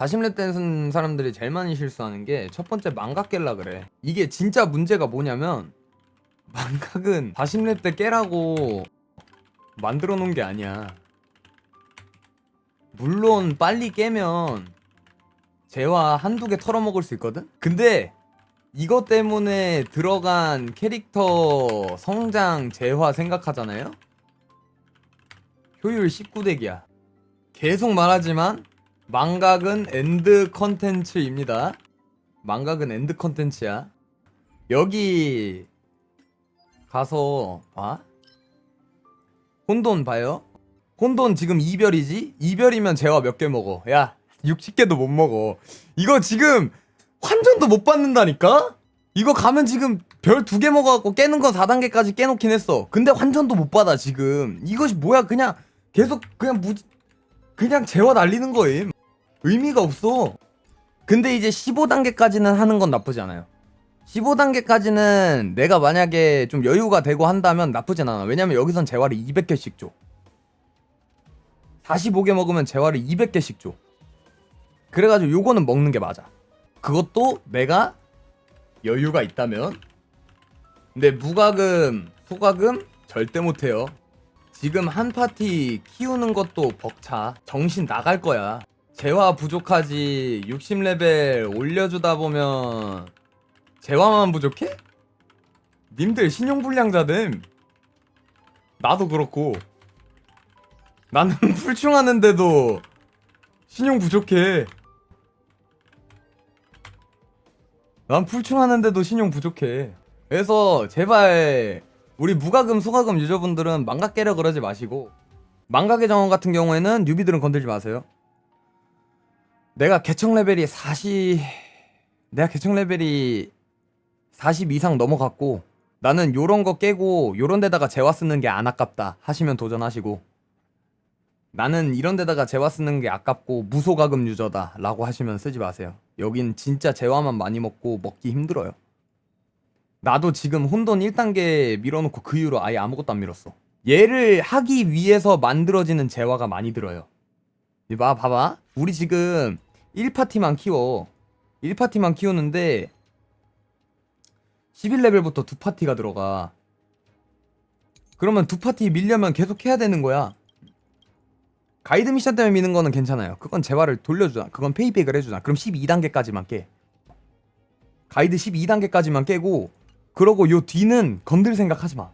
40렙 댄 사람들이 제일 많이 실수하는 게 첫 번째 망각 깰라 그래. 이게 진짜 문제가 뭐냐면 망각은 40렙 때 깨라고 만들어 놓은 게 아니야. 물론 빨리 깨면 재화 한두 개 털어먹을 수 있거든? 근데 이것 때문에 들어간 캐릭터 성장 재화 생각하잖아요? 효율 19덱이야. 계속 말하지만 망각은 엔드 컨텐츠입니다. 망각은 엔드 컨텐츠야. 여기 가서 봐. 혼돈 봐요. 혼돈 지금 이별이지? 이별이면 재화 몇 개 먹어. 야, 60개도 못 먹어. 이거 지금 환전도 못 받는다니까? 이거 가면 지금 별 두 개 먹어갖고 깨는 거 4단계까지 깨놓긴 했어. 근데 환전도 못 받아, 지금. 이것이 뭐야, 그냥 계속 그냥 무 그냥 재화 날리는 거임. 의미가 없어. 근데 이제 15단계까지는 하는 건 나쁘지 않아요. 15단계까지는 내가 만약에 좀 여유가 되고 한다면 나쁘진 않아. 왜냐면 여기선 재화를 200개씩 줘. 45개 먹으면 재화를 200개씩 줘. 그래가지고 요거는 먹는 게 맞아. 그것도 내가 여유가 있다면. 근데 무과금, 소과금 절대 못해요. 지금 한 파티 키우는 것도 벅차. 정신 나갈 거야. 재화 부족하지 60레벨 올려주다 보면 재화만 부족해? 님들 신용불량자됨. 나도 그렇고. 나는 풀충하는데도 신용 부족해. 난 풀충하는데도 신용 부족해. 그래서 제발 우리 무과금 소과금 유저분들은 망각 깨려 그러지 마시고 망각의 정원 같은 경우에는 뉴비들은 건들지 마세요. 내가 개척 레벨이 40 내가 개척 레벨이 40 이상 넘어갔고 나는 요런 거 깨고 요런 데다가 재화 쓰는 게 안 아깝다 하시면 도전하시고 나는 이런 데다가 재화 쓰는 게 아깝고 무소가금 유저다 라고 하시면 쓰지 마세요. 여긴 진짜 재화만 많이 먹고 먹기 힘들어요. 나도 지금 혼돈 1단계 밀어놓고 그 이후로 아예 아무것도 안 밀었어. 얘를 하기 위해서 만들어지는 재화가 많이 들어요. 이봐 봐봐. 우리 지금 1파티만 키워. 1파티만 키우는데 11레벨부터 두 파티가 들어가. 그러면 두 파티 밀려면 계속 해야 되는 거야. 가이드 미션 때문에 미는 거는 괜찮아요. 그건 재화를 돌려주자. 그건 페이백을 해주자. 그럼 12단계까지만 깨. 가이드 12단계까지만 깨고 그러고 요 뒤는 건들 생각 하지 마